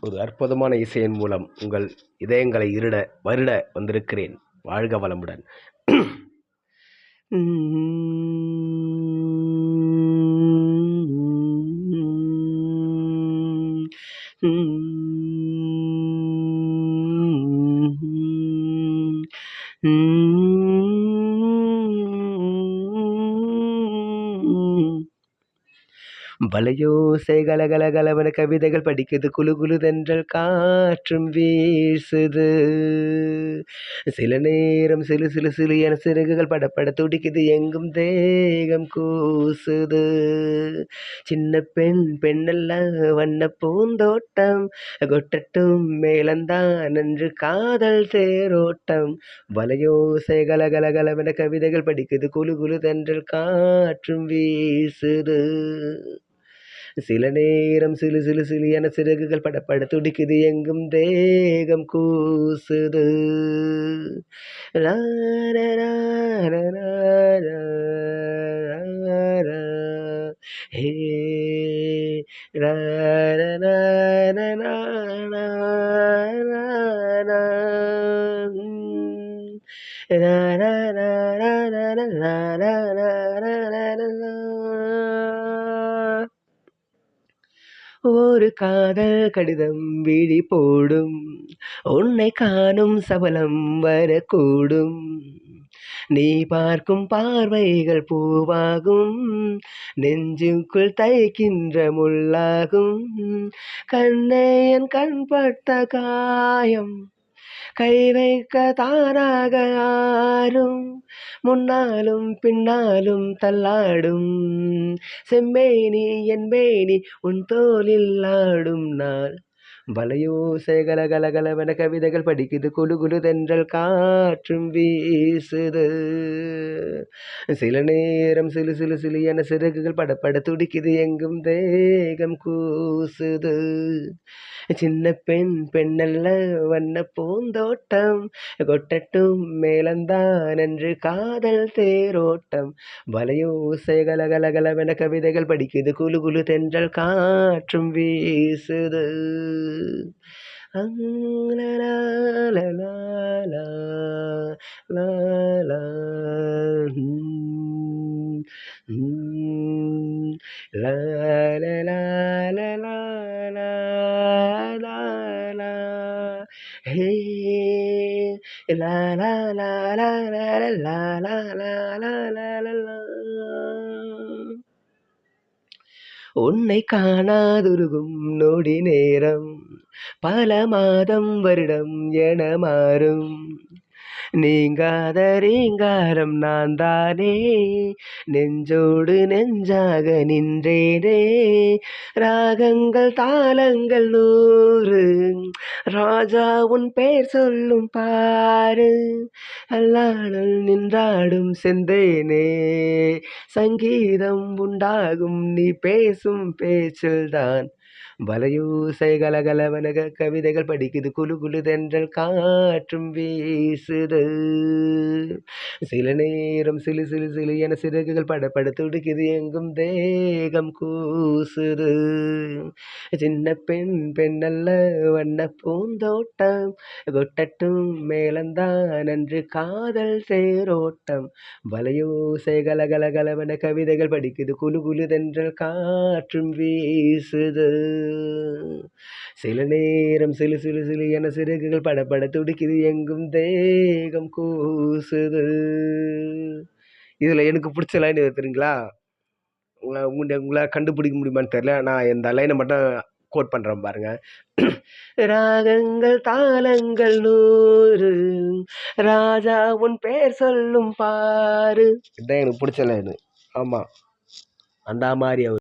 ஒரு அற்புதமான இசையின் மூலம் உங்கள் இதயங்களை இருட வருட வந்திருக்கிறேன். வாழ்க வளமுடன். வலையோசை கலகலகலவன கவிதைகள் படிக்குது குழு குழுதென்றல் காற்றும் வீசுது. சில நேரம் சிலு சிலு சிலு என சிறகுகள் படப்பட துடிக்குது. எங்கும் தேகம் கூசுது. சின்ன பெண் பெண்ணல்ல வண்ண பூந்தோட்டம் கொட்டட்டும் மேலந்தான் என்று காதல் தேரோட்டம். வலையோசை கலகலகலவன கவிதைகள் படிக்குது குழு குளு தென்றல் காற்றும் வீசுது. சில நேரம் சிலு சிலு சிலு என சிறகுகள் படப்பட துடிக்குது எங்கும் தேகம் கூசுது லா, லா, லா, லா, லா, லா, லா, லா. ஹே லா, லா, லா, லா, லா, லா, லா, லா. ம். லா, ஒரு காதல் கடிதம் விழி போடும். உன்னை காணும் சபலம் வரக்கூடும். நீ பார்க்கும் பார்வைகள் பூவாகும். நெஞ்சுக்குள் தைக்கின்ற முள்ளாகும். கண்ணே என் கண்பட்ட காயம். கை வைக்க தானாக ஆறும் முன்னாலும் பின்னாலும் தள்ளாடும். செம்மேனி என் மேனி உன் தோலில் ஆடும் நாள். வலையோசை கலகலகலவென கவிதைகள் படிக்குது குழு குழு தென்றல் காற்றும் வீசுது. சில நேரம் சிலு சிலு சிலு என சிறகுகள் படப்பட துடிக்குது எங்கும் தேகம் கூசுது. சின்ன பெண் பெண்ணல்ல வண்ண பூந்தோட்டம் கொட்டட்டும் மேலந்தான் என்று காதல் தேரோட்டம். வலையோசை கலகலகலவென கவிதைகள் படிக்குது குழு குழு தென்றல் காற்றும் வீசுது. 啦啦啦啦啦啦啦啦，嗯嗯，啦啦啦啦啦啦啦啦，嘿，啦啦啦啦啦啦啦啦啦啦啦啦。உன்னை காணாதுருகும் நொடி நேரம். பல மாதம் வருடம் என மாறும். நீங்காத ரீங்காரம் நான் தானே நெஞ்சோடு நெஞ்சாக நின்றேனே. ராகங்கள் தாளங்கள் நூறு. ராஜா உன் பேர் சொல்லும் பாரு. அல்லாடல் நின்றாடும் செந்தேனே. சங்கீதம் உண்டாகும் நீ பேசும் பேச்சில்தான். வலையூசை கலகலவனக கவிதைகள் படிக்குது குழு குழு தென்றல் காற்றும் வீசுது. சில நேரம் சிலு சிலு சிலு என சிறகுகள் படப்பட துடிக்குது எங்கும் தேகம் கூசுது. சின்ன பெண் பெண்ணல்ல வண்ண பூந்தோட்டம் கொட்டட்டும் மேலந்தான் அன்று காதல் சேரோட்டம். வலையூசை கலகலகலவன கவிதைகள் படிக்குது குழு குழு தென்றல் காற்றும் வீசுது. சில நேரம் சிலு சிலு சிலு என சிறகுகள் படப்பட துடிக்குது எங்கும் தேகம் கூசுது. இதில் எனக்கு பிடிச்ச லைன் தெரியுங்களா? உங்களை உங்களை உங்களால் கண்டுபிடிக்க முடியுமான்னு தெரியல. நான் இந்த லைனை மட்டும் கோட் பண்ணுறேன் பாருங்க. ராகங்கள் தாளங்கள் நூறு. ராஜா உன் பேர் சொல்லும் பாரு. இதுதான் எனக்கு பிடிச்ச லைனு ஆமாம் அந்த மாதிரி அவர்